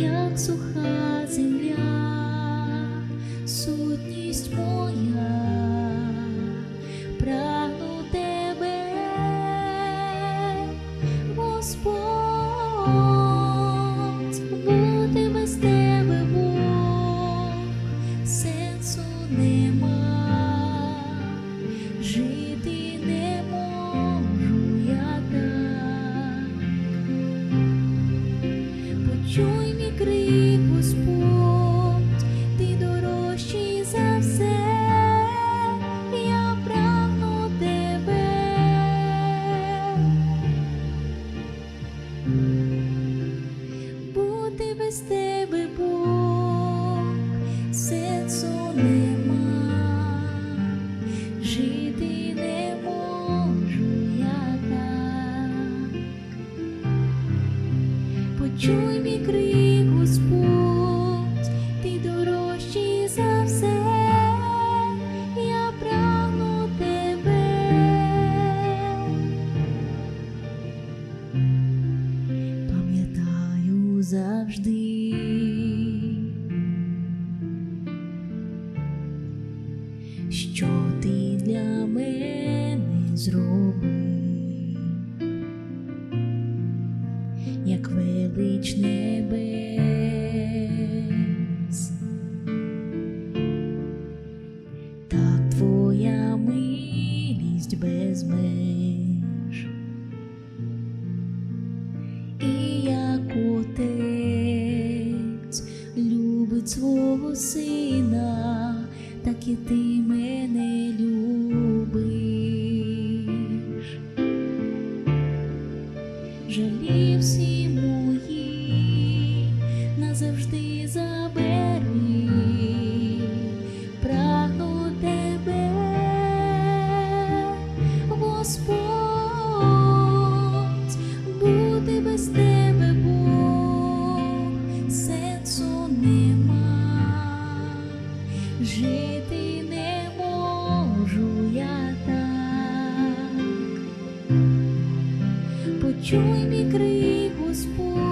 як суха земля, сутність me. Милість без меж, і як отець любить свого сина, так і ти Почуй мій крик, Господь,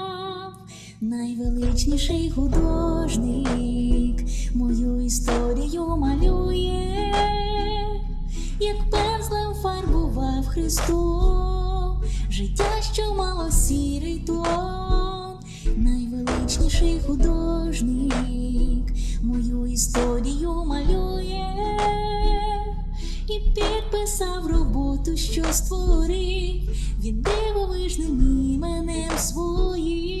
найвеличніший художник мою історію малює, як пензлем фарбував Христом життя, що мало сірий тон, найвеличніший художник мою історію малює і підписав роботу, що створив. Він дивовижним іменем своїм.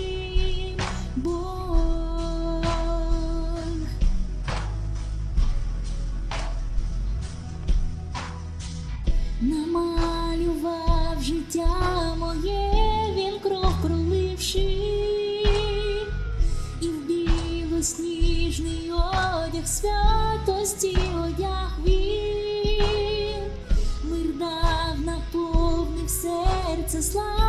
Намалював життя моє, він кров проливши, і в білосніжний одяг святості одяг він, мир дав, наповнив серце славою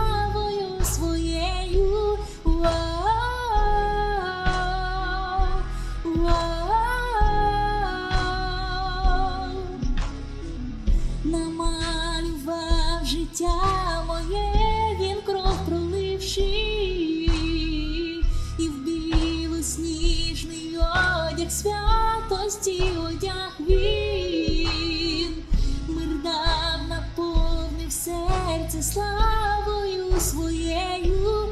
славою своєю.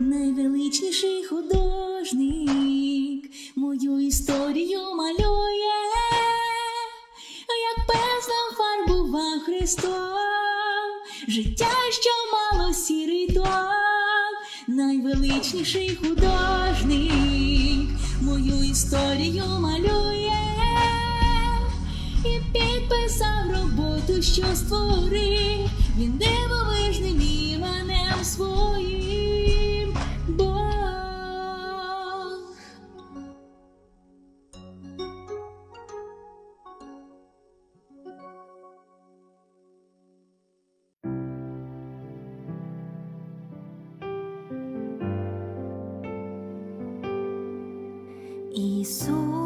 Найвеличніший художник мою історію малює, як пензлем фарбував Христом, життя, що мало сірий тон, найвеличніший художник мою історію малює що створив, він дивовижним іменем своїм. Бог. Ісусе,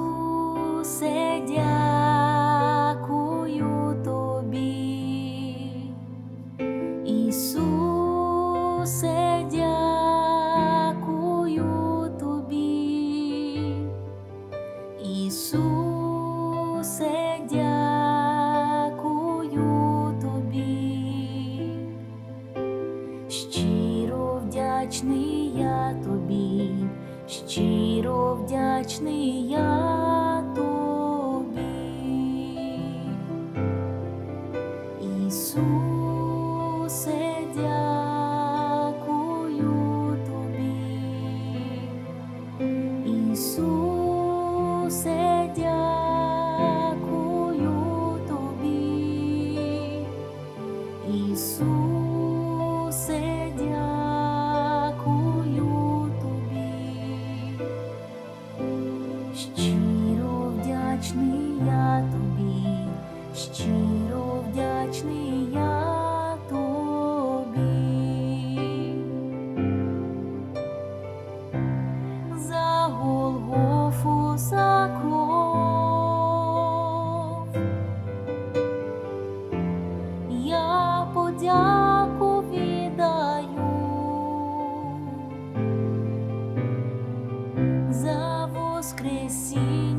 cresci.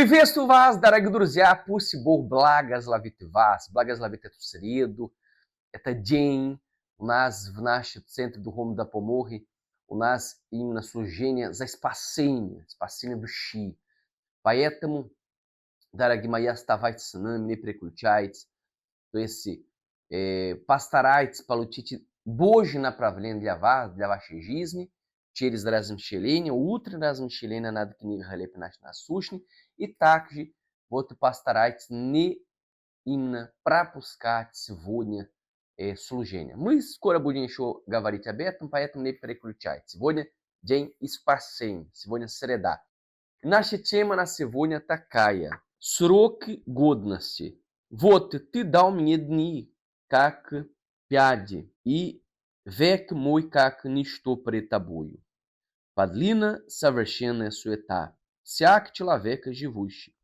Приветствую вас, дорогие друзья! Пусть Бог благословит вас, благословит эту среду, это день у нас в нашем центре духовной допомоги, у нас именно служение за спасение, спасение души. Поэтому, дорогие мои, оставайтесь с нами, не переключайтесь. То есть, э, постарайтесь получить Божье направление для вас, для вашей жизни, через размышления, утреннее размышление над книгой Галепи нашей насущной, и также вот постарайтесь не именно пропускать сегодня э, служение. Мы скоро будем еще говорить об этом, поэтому не переключайтесь. Сегодня день спасения, сегодня среда. Наша тема на сегодня такая. Сроки годности. Вот ты дал мне дни, как пяди, и век мой, как ничто пред тобою. Подлинна совершенная суета, всяк человека живущий.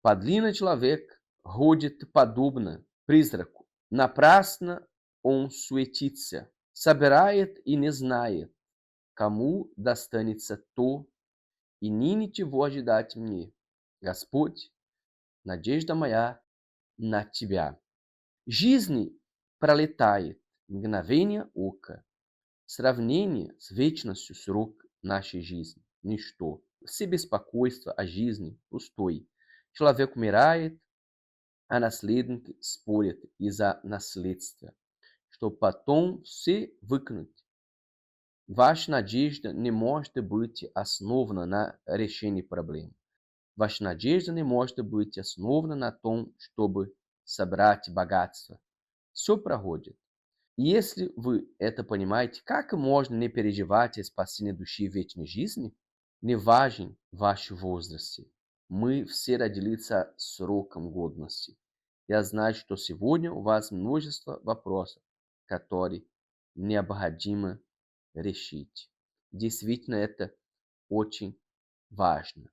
Подлинно человек ходит подобно призраку. Напрасно он суетится, собирает и не знает, кому достанется то, и ныне чего ожидать мне. Господь, надежда моя на Тебя. Жизнь пролетает, Мгновение ока. Сравнение с вечностью срок нашей жизни – ничто. Все беспокойство о жизни – пустой. Человек умирает, а наследники спорят из-за наследства, чтобы потом все выкинуть. Ваша надежда не может быть основана на решении проблем. Ваша надежда не может быть основана на том, чтобы собрать богатство. Все проходит. Если вы это понимаете, как можно не переживать о спасении души в вечной жизни? Не важен ваш возраст. Мы все родились сроком годности. Я знаю, что сегодня у вас множество вопросов, которые необходимо решить. Действительно, это очень важно.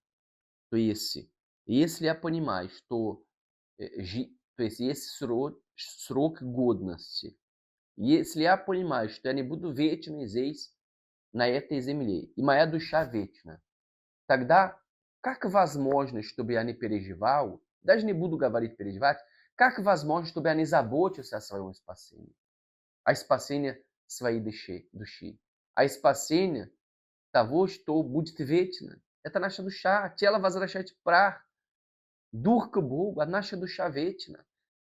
То есть, если я понимаю, что э, то есть есть срок, срок годности, если я понимаю, что я не буду вечно здесь, на этой земле, и моя душа вечна, тогда как возможно, чтобы я не переживал, даже не буду говорить переживать, как возможно, чтобы я не заботился о своем спасении, о спасении своей души, души, о спасении того, что будет вечно. Это наша душа, тело возвращать в прах, дух к Богу, а наша душа вечна.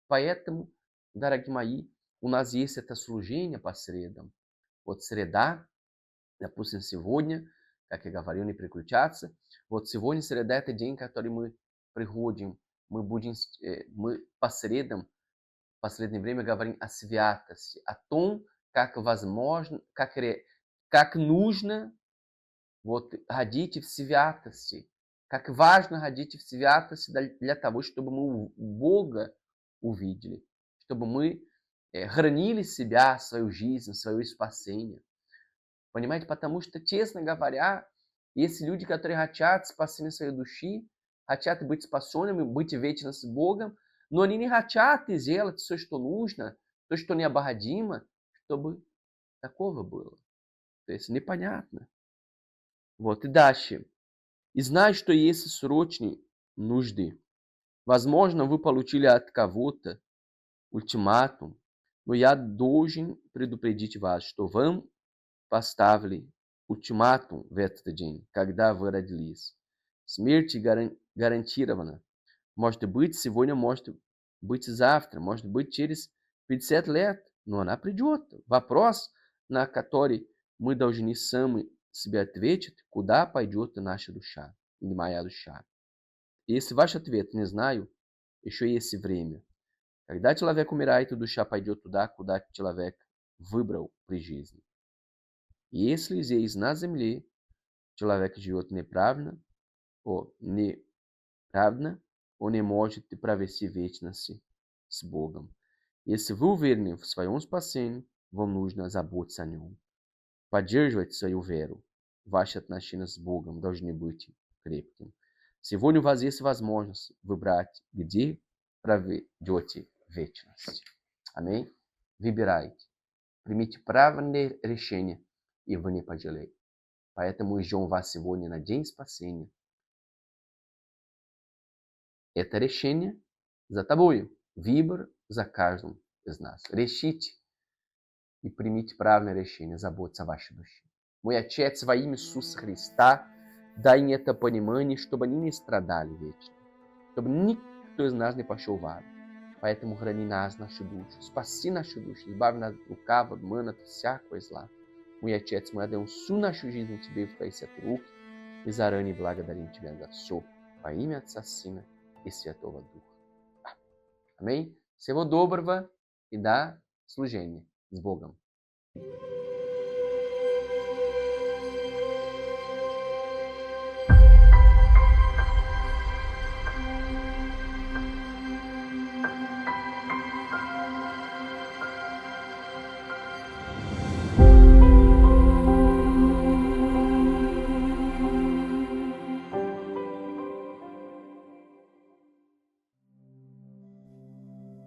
Поэтому, дорогие мои, у нас есть это служение по средам. Вот среда, допустим, сегодня, как я говорил, не переключаться. Вот сегодня среда – это день, который мы приходим, мы будем, э, мы по средам, в последнее время говорим о святости, о том, как возможно, как, ре- как нужно вот, ходить в святости, как важно ходить в святости для, для того, чтобы мы у- Бога увидели, чтобы мы э, хранили себя, свою жизнь, свое спасение. Понимаете? Потому что, честно говоря, Есть люди, которые хотят спасения своей души, хотят быть спасенными, быть вечно с Богом, но они не хотят сделать все, что нужно, то, что необходимо, чтобы такого было. То есть непонятно. Вот и дальше. И знай, что есть срочные нужды. Возможно, вы получили от кого-то ультиматум, но я должен предупредить вас, что вам поставили ультиматум в этот день, когда вы родились. Смерть гаран- гарантирована. Может быть, сегодня, может быть, завтра, может быть, через 50 лет, но она придет. Вопрос, на который мы должны сами себе ответить, куда пойдет наша душа или моя душа. И если ваш ответ не знаю, еще есть время. Когда человек умирает, душа пойдет туда, куда человек выбрал при жизни. И если здесь на земле человек живет неправильно, о неправильно, он не может провести вечность с Богом. Если вы уверены в своем спасении, вам нужно заботиться о нем. Поддерживать свою веру. Ваши отношения с Богом должны быть крепкими. Сегодня у вас есть возможность выбрать, где проведете вечность. Аминь. Выбирайте. Примите правильное решение, и вы не пожалеете. Поэтому ждем вас сегодня на День Спасения. Это решение за тобою. Выбор за каждым из нас. Решите и примите правильное решение, заботиться о вашей душе. Мой Отец, во имя Иисуса Христа, дай мне это понимание, чтобы они не страдали вечно, чтобы никто из нас не пошел в ад. Поэтому храни нас, нашу душу, спаси нашу душу, избави нас от лукавого, обмана, от всякого зла. Мой Отец, мы отдаем всю нашу жизнь Тебе в Твои святые руки и заранее благодарим Тебя за все. Во имя Отца, Сына и Святого Духа. Аминь. Всего доброго и до служения с Богом.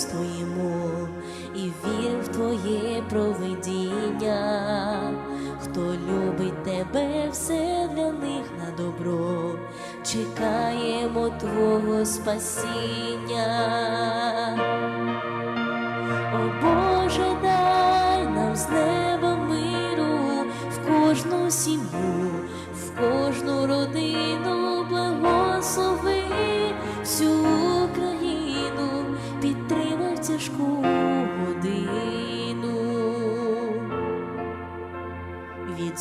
Боже і вір в Твоє провидіння. Хто любить тебе, все для них на добро, чекаємо Твого спасіння. О Боже,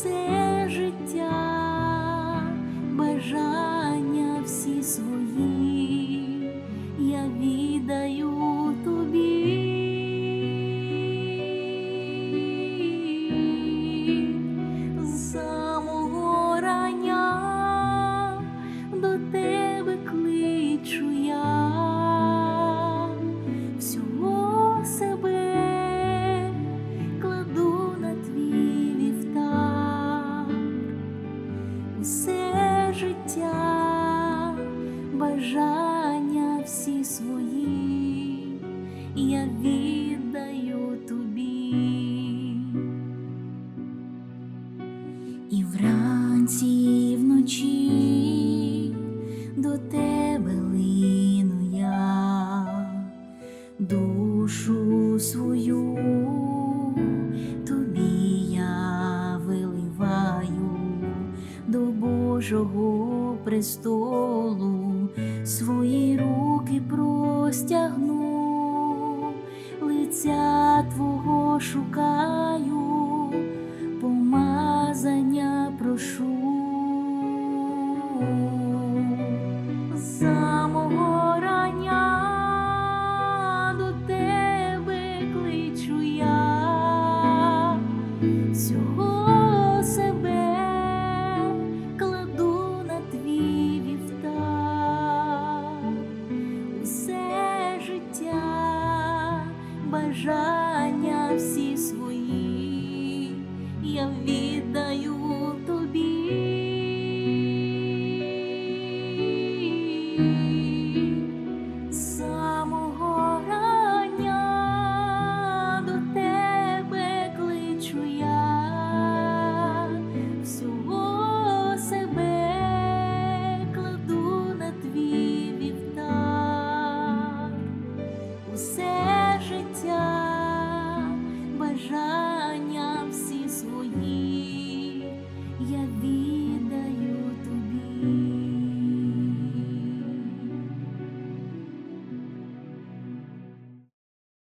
все життя.